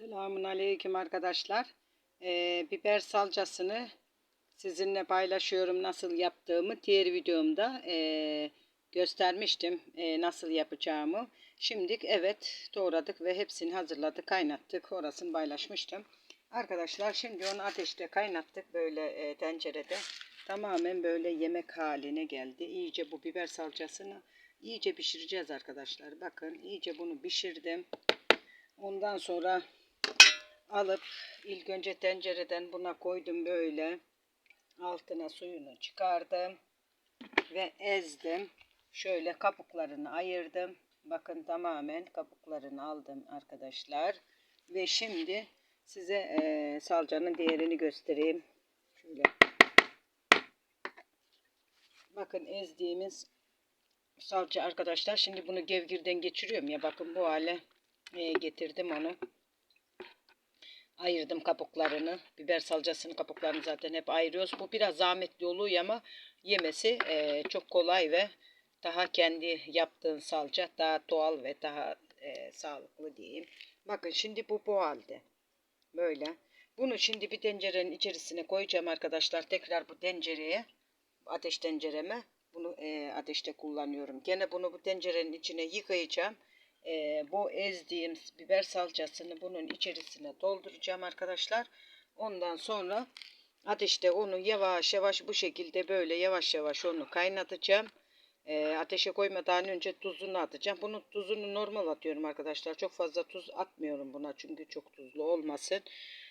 Selamun Aleyküm arkadaşlar. Ee, biber salçasını sizinle paylaşıyorum nasıl yaptığımı. Diğer videomda ee, göstermiştim ee, nasıl yapacağımı. Şimdi evet doğradık ve hepsini hazırladık, kaynattık. Orasını paylaşmıştım. Arkadaşlar şimdi onu ateşte kaynattık böyle ee, tencerede. Tamamen böyle yemek haline geldi. İyice bu biber salçasını iyice pişireceğiz arkadaşlar. Bakın iyice bunu pişirdim. Ondan sonra alıp ilk önce tencereden buna koydum böyle. Altına suyunu çıkardım ve ezdim. Şöyle kabuklarını ayırdım. Bakın tamamen kabuklarını aldım arkadaşlar. Ve şimdi size e, salçanın değerini göstereyim. Şöyle. Bakın ezdiğimiz salça arkadaşlar. Şimdi bunu gevgirden geçiriyorum ya. Bakın bu hale e, getirdim onu ayırdım kabuklarını. Biber salçasının kabuklarını zaten hep ayırıyoruz. Bu biraz zahmetli oluyor ama yemesi e, çok kolay ve daha kendi yaptığın salça daha doğal ve daha e, sağlıklı diyeyim. Bakın şimdi bu bu halde. Böyle. Bunu şimdi bir tencerenin içerisine koyacağım arkadaşlar. Tekrar bu tencereye ateş tencereme bunu e, ateşte kullanıyorum. Gene bunu bu tencerenin içine yıkayacağım e, bu ezdiğim biber salçasını bunun içerisine dolduracağım arkadaşlar. Ondan sonra ateşte onu yavaş yavaş bu şekilde böyle yavaş yavaş onu kaynatacağım. E, ateşe koymadan önce tuzunu atacağım. Bunun tuzunu normal atıyorum arkadaşlar. Çok fazla tuz atmıyorum buna çünkü çok tuzlu olmasın.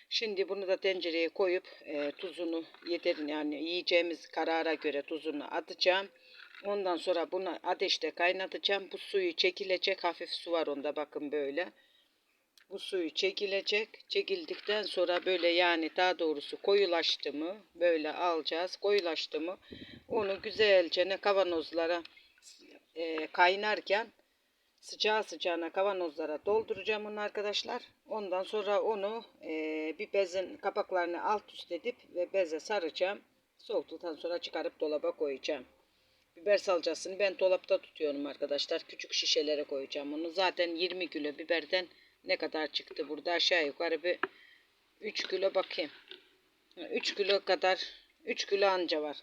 Şimdi bunu da tencereye koyup e, tuzunu yeterin yani yiyeceğimiz karara göre tuzunu atacağım. Ondan sonra bunu ateşte kaynatacağım. Bu suyu çekilecek. Hafif su var onda bakın böyle. Bu suyu çekilecek. Çekildikten sonra böyle yani daha doğrusu koyulaştı mı böyle alacağız. Koyulaştı mı onu güzelce ne kavanozlara e, kaynarken sıcağı sıcağına kavanozlara dolduracağım onu arkadaşlar. Ondan sonra onu e, bir bezin kapaklarını alt üst edip ve beze saracağım. Soğuduktan sonra çıkarıp dolaba koyacağım. Biber salçasını ben dolapta tutuyorum arkadaşlar. Küçük şişelere koyacağım onu. Zaten 20 kilo biberden ne kadar çıktı burada aşağı yukarı bir 3 kilo bakayım. 3 kilo kadar 3 kilo anca var.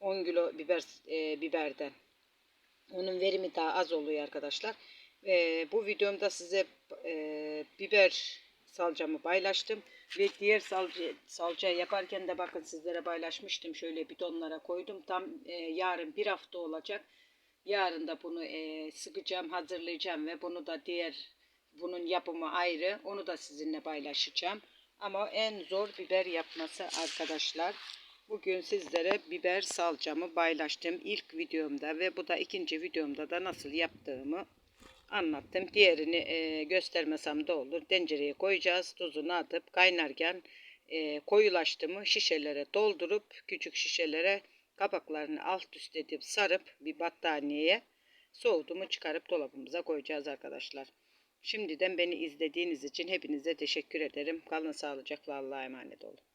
10 kilo biber e, biberden. Onun verimi daha az oluyor arkadaşlar. E, bu videomda size e, biber salçamı paylaştım. Ve diğer salça, salça yaparken de bakın sizlere paylaşmıştım. Şöyle bidonlara koydum. Tam e, yarın bir hafta olacak. Yarın da bunu e, sıkacağım, hazırlayacağım ve bunu da diğer bunun yapımı ayrı. Onu da sizinle paylaşacağım. Ama en zor biber yapması arkadaşlar. Bugün sizlere biber salçamı paylaştım ilk videomda ve bu da ikinci videomda da nasıl yaptığımı anlattım. Diğerini e, göstermesem de olur. Tencereye koyacağız. Tuzunu atıp kaynarken e, koyulaştı şişelere doldurup küçük şişelere kapaklarını alt üst edip sarıp bir battaniyeye soğudu mu çıkarıp dolabımıza koyacağız arkadaşlar. Şimdiden beni izlediğiniz için hepinize teşekkür ederim. Kalın sağlıcakla Allah'a emanet olun.